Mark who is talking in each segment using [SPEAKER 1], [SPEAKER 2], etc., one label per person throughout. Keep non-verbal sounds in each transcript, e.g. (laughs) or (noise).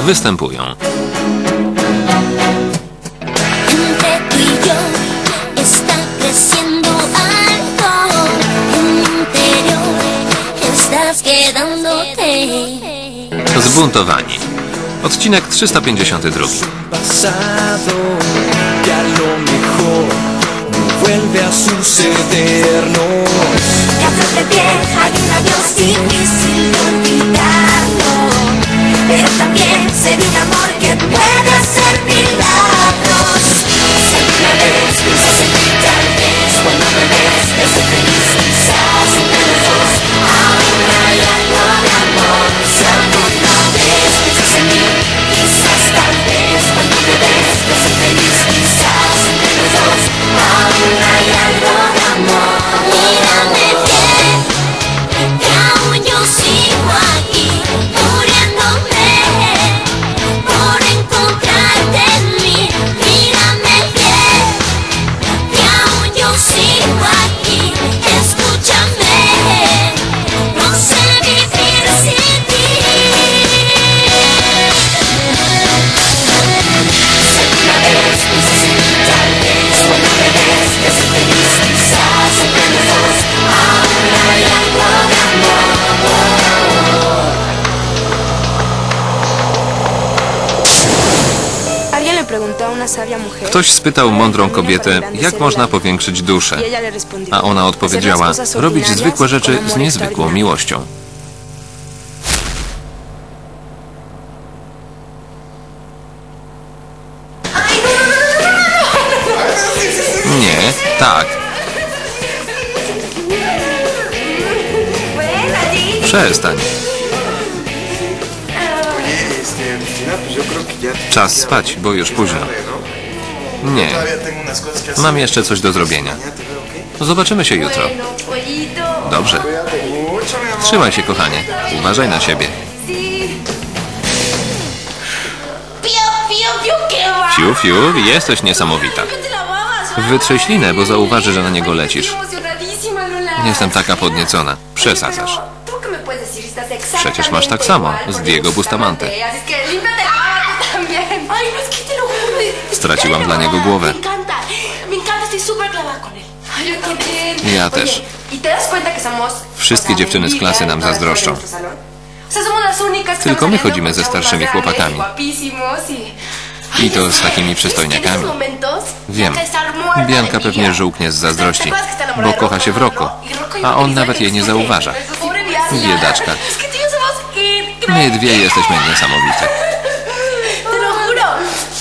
[SPEAKER 1] występują. Zbuntowani. Odcinek 352.
[SPEAKER 2] pasado y a lo mejor no vuelve a suceder, no.
[SPEAKER 3] La flor de piel hay un adiós difícil de olvidarlo. Pero también de un amor que puede hacer milagros. Si
[SPEAKER 1] Ktoś spytał mądrą kobietę, jak można powiększyć duszę.
[SPEAKER 4] Y
[SPEAKER 1] A ona odpowiedziała,
[SPEAKER 4] "Hacer las cosas
[SPEAKER 1] robić zwykłe rzeczy z niezwykłą
[SPEAKER 4] caridad".
[SPEAKER 1] miłością. Nie, tak. Przestań. Czas spać, bo już późno. Nie, mam jeszcze coś do zrobienia. Zobaczymy się jutro. Dobrze. Trzymaj się, kochanie. Uważaj na siebie. Fiu, fiu, jesteś niesamowita. Wytrzyj ślinę, bo zauważy, że na niego lecisz. Jestem taka podniecona. Przesadzasz. Przecież masz tak samo, z Diego Bustamante. Straciłam dla niego głowę. Ja też.
[SPEAKER 5] ¿Y te das cuenta que somos...
[SPEAKER 1] Wszystkie dziewczyny z klasy nam zazdroszczą. Tylko my chodzimy ze starszymi chłopakami. I to z takimi przystojniakami. Wiem. Bianka pewnie żółknie z zazdrości,
[SPEAKER 5] ¿Te acuerdas que está enamorada
[SPEAKER 1] bo kocha się w
[SPEAKER 5] y
[SPEAKER 1] a on nawet jej nie zauważa. Biedaczka. My dwie jesteśmy niesamowite.
[SPEAKER 5] Te lo juro.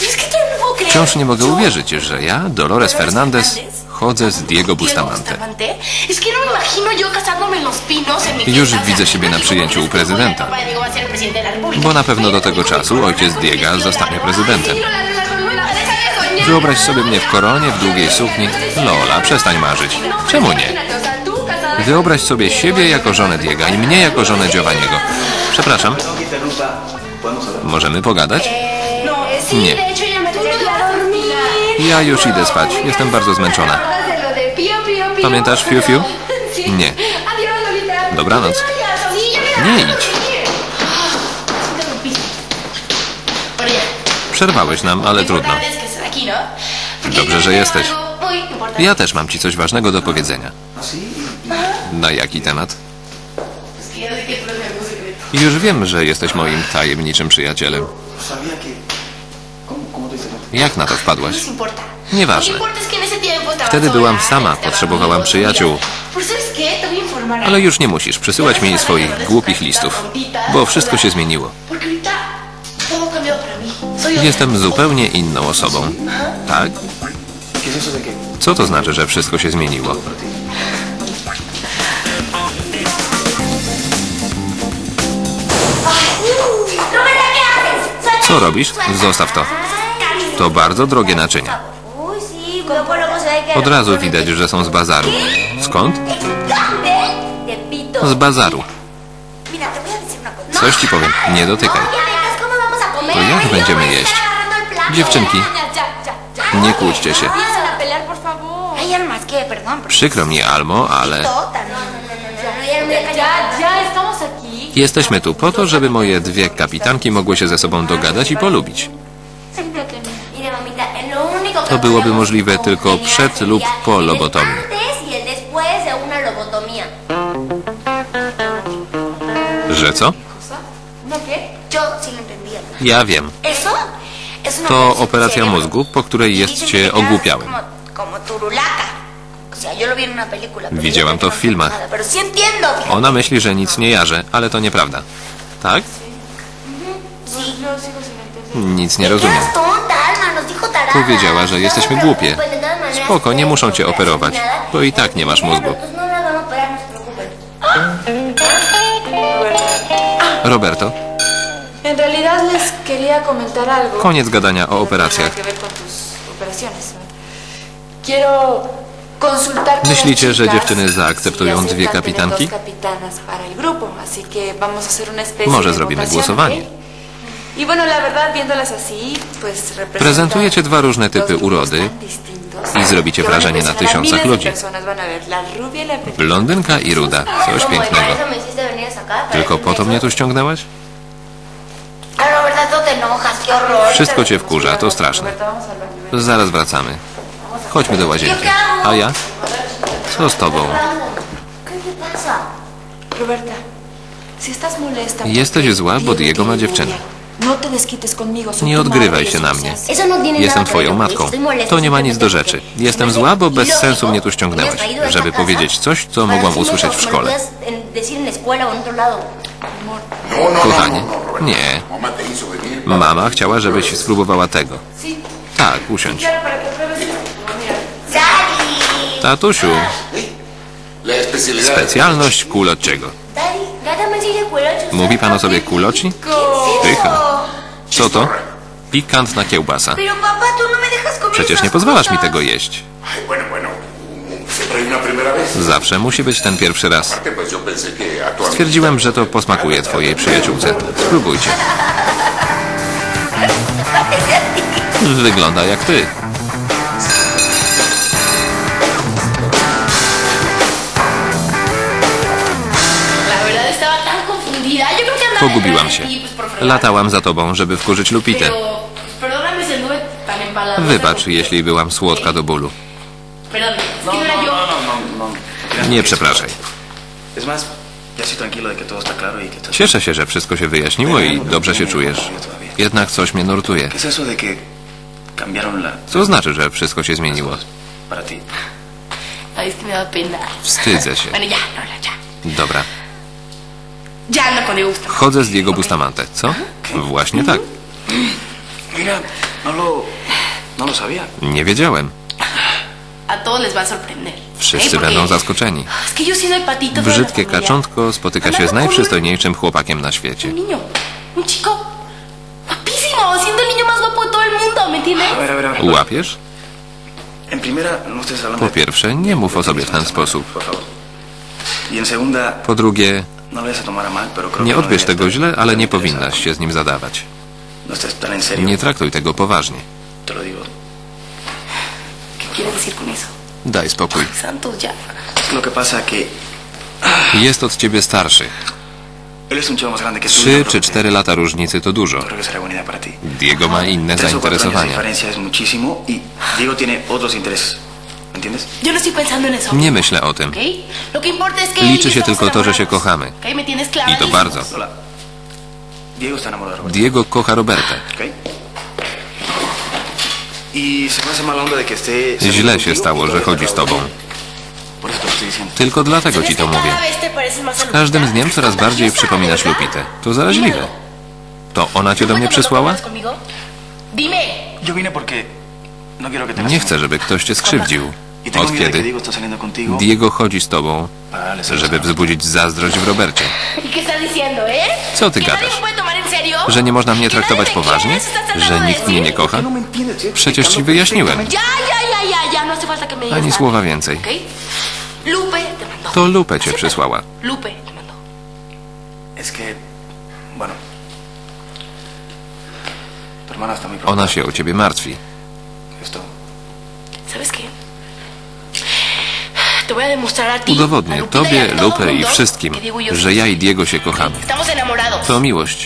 [SPEAKER 5] Y es que tú no puedo creer.
[SPEAKER 1] Wciąż nie mogę uwierzyć, że ja, Dolores Fernandez, chodzę z Diego Bustamante. Już widzę siebie na przyjęciu u prezydenta.
[SPEAKER 5] Diego.
[SPEAKER 1] Bo na pewno do tego czasu ojciec Diega zostanie prezydentem. Wyobraź sobie mnie w koronie, w długiej sukni. Lola, przestań marzyć. Czemu nie? Wyobraź sobie siebie jako żonę Diega i mnie jako żonę Giovanniego. Przepraszam, możemy pogadać? Nie. Ja już idę spać. Jestem bardzo zmęczona. Pamiętasz Fiu Fiu? Nie. Dobranoc. Nie idź. Przerwałeś nam, ale trudno. Dobrze, że jesteś. Ja też mam ci coś ważnego do powiedzenia. Na jaki temat? Już wiem, że jesteś moim tajemniczym przyjacielem. Jak na to wpadłaś? Nieważne. Wtedy byłam sama, potrzebowałam przyjaciół. Ale już nie musisz przysyłać mi swoich głupich listów, bo wszystko się zmieniło. Jestem zupełnie inną osobą. Tak?
[SPEAKER 6] ¿Qué es eso de que...
[SPEAKER 1] Co to znaczy, że wszystko się zmieniło?
[SPEAKER 3] Roberta, ¿qué haces? Suelta.
[SPEAKER 1] Co robisz? Zostaw to. To bardzo drogie naczynia. Od razu widać, że są z bazaru. Skąd? Z bazaru. Coś ci powiem, nie dotykaj. To jak będziemy jeść? Dziewczynki, nie kłóćcie się. Przykro mi, Almo, ale. Jesteśmy tu po to, żeby moje dwie kapitanki mogły się ze sobą dogadać i polubić. To byłoby możliwe tylko przed lub po lobotomii. Że co? Ja wiem. To operacja mózgu, po której jest
[SPEAKER 3] dicen que
[SPEAKER 1] cię
[SPEAKER 3] te quedas
[SPEAKER 1] ogłupiałym.
[SPEAKER 3] Como, como turulaca. O sea, yo lo vi en una película. pero
[SPEAKER 1] Widziałam to w filmach. Ona myśli, że nic nie jarzę, ale to nieprawda. Tak? Nic nie rozumiem. Powiedziała, że
[SPEAKER 3] No
[SPEAKER 1] jesteśmy głupie. Spoko, nie muszą cię
[SPEAKER 3] no
[SPEAKER 1] operować, bo i tak nie masz mózgu.
[SPEAKER 3] No no.
[SPEAKER 1] Roberto, koniec gadania o
[SPEAKER 4] No
[SPEAKER 1] operacjach.
[SPEAKER 4] con
[SPEAKER 1] Myślicie, że dziewczyny zaakceptują dwie kapitanki? Może zrobimy głosowanie. Prezentujecie dwa różne typy urody i zrobicie wrażenie na tysiącach ludzi.
[SPEAKER 4] y.
[SPEAKER 1] Blondynka i ruda. Coś pięknego. Tylko po to mnie tu ściągnęłaś?
[SPEAKER 3] No. No horror.
[SPEAKER 1] Wszystko cię wkurza, to straszne. Zaraz wracamy. Chodźmy do łazienki. A ja? Co z tobą? Jesteś zła, bo Diego ma dziewczynę.
[SPEAKER 4] No
[SPEAKER 1] Nie odgrywaj się na
[SPEAKER 4] no
[SPEAKER 1] mnie.
[SPEAKER 3] no
[SPEAKER 1] Jestem twoją matką. To nie ma nic do rzeczy.
[SPEAKER 3] porque
[SPEAKER 1] Jestem zła, bo bez sensu mnie tu ściągnęłaś, żeby powiedzieć coś, co mogłam usłyszeć w szkole. Kochanie, nie. Mama chciała, żebyś spróbowała tego. Tak, usiądź. Tatusiu, specjalność kulociego. Mówi pan o sobie kuloci? Pycha. Co to? Pikantna kiełbasa. Przecież nie pozwalasz mi tego jeść. Zawsze musi być ten pierwszy raz. Stwierdziłem, że to posmakuje twojej przyjaciółce. Spróbujcie. Wygląda jak ty. Pogubiłam się. Latałam za tobą, żeby wkurzyć Lupitę. Wybacz, jeśli byłam słodka do bólu.
[SPEAKER 5] No
[SPEAKER 6] no, no.
[SPEAKER 1] Nie przepraszaj.
[SPEAKER 6] Y.
[SPEAKER 1] Cieszę się, że wszystko się wyjaśniło i dobrze się czujesz. Jednak coś mnie nurtuje.
[SPEAKER 6] ¿Qué es eso de que cambiaron la...
[SPEAKER 1] Co znaczy, że wszystko się zmieniło? Wstydzę się. Dobra.
[SPEAKER 5] Ya ando con Diego Bustamante.
[SPEAKER 1] Chodzę z Diego Bustamante. Co? Właśnie tak.
[SPEAKER 6] Mira, no no.
[SPEAKER 1] Nie wiedziałem. Wszyscy będą zaskoczeni.
[SPEAKER 5] Es que yo soy el patito feo de la
[SPEAKER 1] Brzydkie kaczątko spotyka się z najprzystojniejszym chłopakiem na świecie.
[SPEAKER 5] Un niño, un chico guapísimo, siendo el niño más guapo de todo el mundo, ¿me entiendes?
[SPEAKER 6] A ver, a ver, a ver.
[SPEAKER 1] Łapiesz?
[SPEAKER 6] No
[SPEAKER 1] Po pierwsze, nie mów o sobie w ten sposób.
[SPEAKER 6] Y
[SPEAKER 1] Po drugie,
[SPEAKER 6] no
[SPEAKER 1] nie
[SPEAKER 6] no
[SPEAKER 1] odbierz tego źle, ale nie powinnaś się z nim zadawać.
[SPEAKER 6] No.
[SPEAKER 1] Nie traktuj tego poważnie. Daj spokój.
[SPEAKER 6] Que
[SPEAKER 1] Jest od ciebie starszy.
[SPEAKER 6] él es un chico más grande que tú. no
[SPEAKER 1] Trzy czy cztery lata różnicy to dużo. Diego ma inne zainteresowania.
[SPEAKER 6] Entiendes?
[SPEAKER 5] Yo no estoy pensando en eso.
[SPEAKER 1] Nie myślę o tym.
[SPEAKER 5] ¿Ok? Lo que importa es que
[SPEAKER 1] Liczy
[SPEAKER 5] y
[SPEAKER 1] się tylko to, że się kochamy.
[SPEAKER 5] ¿Ok? ¿Me tienes clara?
[SPEAKER 1] I to bardzo.
[SPEAKER 6] Hola. Diego está enamorado de.
[SPEAKER 1] Diego kocha Robertę.
[SPEAKER 6] ¿Ok? Y se me hace mala onda de que esté...
[SPEAKER 1] Źle się stało, że chodzi z tobą. Tylko dlatego ci to mówię. Z każdym dniem coraz bardziej przypominasz Lupitę. To zaraźliwe. To ona cię do mnie przysłała?
[SPEAKER 6] No
[SPEAKER 1] Nie chcę, żeby ktoś cię skrzywdził. Od kiedy?
[SPEAKER 6] Diego
[SPEAKER 1] chodzi z tobą, żeby wzbudzić zazdrość w Robercie.
[SPEAKER 5] ¿Y (laughs) qué estás diciendo, eh?
[SPEAKER 1] Co ty
[SPEAKER 5] ¿Que nadie
[SPEAKER 1] gadasz? Że nie można mnie
[SPEAKER 5] ¿Que nadie
[SPEAKER 1] traktować poważnie? Że nikt mnie nie kocha?
[SPEAKER 6] No
[SPEAKER 1] Przecież ci wyjaśniłem.
[SPEAKER 5] No
[SPEAKER 1] Ani słowa więcej. To Lupe cię przysłała. Ona się o ciebie martwi. Udowodnię tobie, Lupe i wszystkim, że ja i Diego się kochamy. To miłość.